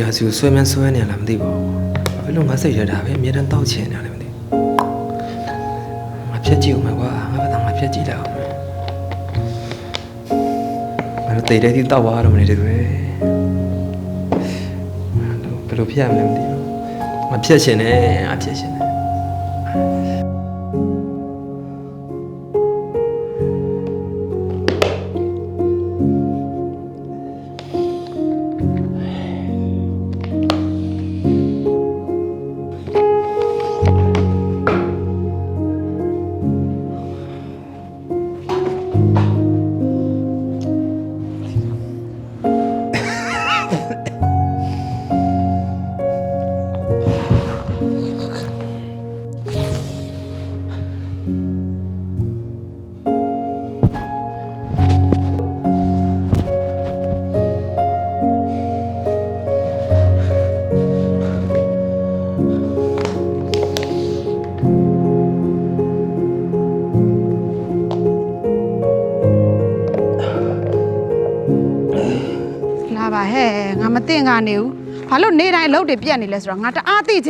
ရာစုဆွဲမန်းဆွဲနေရလားမသိပါဘူးဘာဖြစ်လို့ငါစိတ်ရတာပဲအမြဲတမ်းတောက်ချင်နေရလဲမသိဘူးငါဖြတ်ကြည့်ဦးမယ်ကွာငါဘာသာငါဖြတ်ကြည့်လိုက်အောင်မယ်ငါတို့တိတ်တဲ့တိတောက်သွားတော့မနေတယ်ပဲဘယ်လိုဖြတ်ရမလဲမသိဘူးငါဖြတ်ရှင်တယ်ငါဖြတ်ရှင်တယ် လာပါဟဲ့ငါမသိငါနေဘူးဘာလို့နေတိုင်းအလုပ်တွေပြတ်နေလဲဆိုတော့ငါတအားသိချင်